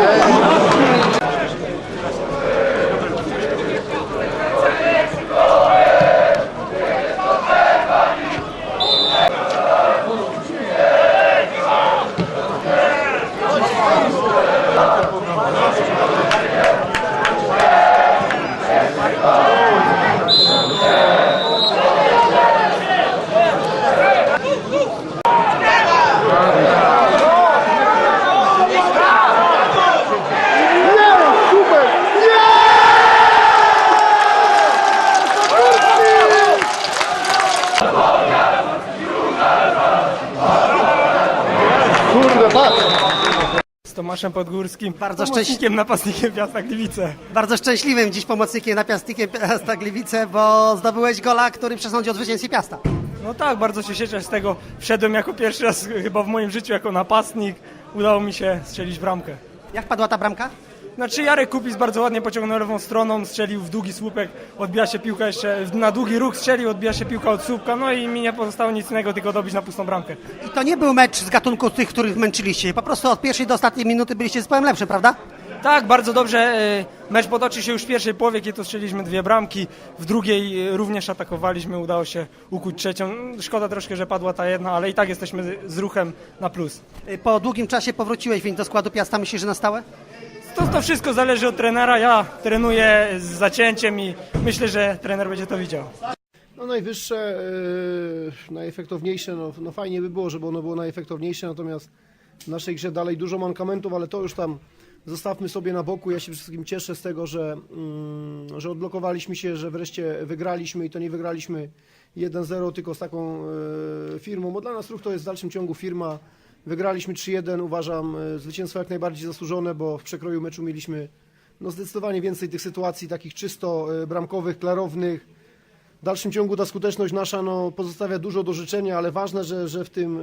Yeah. Kurde, patrz! z Tomaszem Podgórskim, Bardzo pomocnikiem napastnikiem Piasta Gliwice. Bardzo szczęśliwym dziś pomocnikiem napiastnikiem Piasta Gliwice, bo zdobyłeś gola, który przesądził o zwycięstwie Piasta. No tak, bardzo się cieszę z tego. Wszedłem jako pierwszy raz chyba w moim życiu jako napastnik. Udało mi się strzelić bramkę. Jak padła ta bramka? Znaczy Jarek Kupis bardzo ładnie pociągnął lewą stroną, strzelił w długi słupek, odbija się piłka jeszcze, na długi ruch strzelił, odbija się piłka od słupka, no i mi nie pozostało nic innego, tylko dobić na pustą bramkę. I to nie był mecz z gatunku tych, których męczyliście. Po prostu od pierwszej do ostatniej minuty byliście zespołem lepszym, prawda? Tak, bardzo dobrze. e, Mecz potoczył się już w pierwszej połowie, kiedy to strzeliśmy dwie bramki. W drugiej e, również atakowaliśmy, udało się ukuć trzecią. Szkoda troszkę, że padła ta jedna, ale i tak jesteśmy z- z ruchem na plus. Y, Po długim czasie powróciłeś więc do składu Piasta. Myślisz, że na stałe? To, to wszystko zależy od trenera. Ja trenuję z zacięciem i myślę, że trener będzie to widział. No najwyższe, yy, najefektowniejsze, no, no fajnie by było, żeby ono było najefektowniejsze, natomiast w naszej grze dalej dużo mankamentów, ale to już tam zostawmy sobie na boku. Ja się wszystkim cieszę z tego, że, mm, że odblokowaliśmy się, że wreszcie wygraliśmy i to nie wygraliśmy 1-0 tylko z taką yy, firmą, bo dla nas ruch to jest w dalszym ciągu firma. Wygraliśmy 3-1, uważam yy, zwycięstwo jak najbardziej zasłużone, bo w przekroju meczu mieliśmy no, zdecydowanie więcej tych sytuacji takich czysto yy, bramkowych, klarownych. W dalszym ciągu ta skuteczność nasza no, pozostawia dużo do życzenia, ale ważne, że, że w tym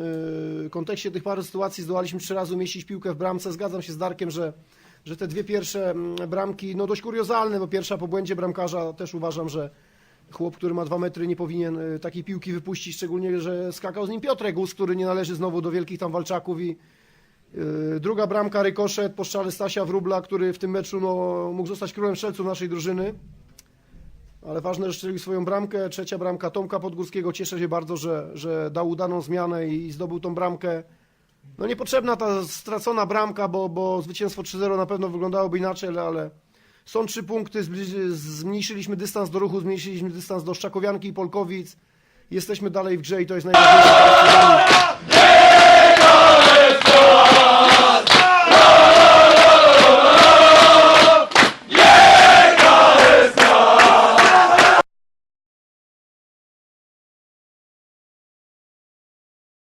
y, kontekście tych paru sytuacji zdołaliśmy trzy razy umieścić piłkę w bramce. Zgadzam się z Darkiem, że, że te dwie pierwsze bramki, no dość kuriozalne, bo pierwsza po błędzie bramkarza też uważam, że chłop, który ma dwa metry nie powinien y, takiej piłki wypuścić, szczególnie, że skakał z nim Piotrek Gus, który nie należy znowu do wielkich tam walczaków i y, druga bramka, rykoszet po strzale Stasia Wróbla, który w tym meczu no, mógł zostać królem strzelców naszej drużyny ale ważne, że strzelił swoją bramkę. Trzecia bramka Tomka Podgórskiego. Cieszę się bardzo, że, że dał udaną zmianę i zdobył tą bramkę. No niepotrzebna ta stracona bramka, bo, bo zwycięstwo 3-0 na pewno wyglądałoby inaczej, ale, ale są trzy punkty. Zmniejszyliśmy dystans do ruchu, zmniejszyliśmy dystans do Szczakowianki i Polkowic. Jesteśmy dalej w grze i to jest najważniejsze.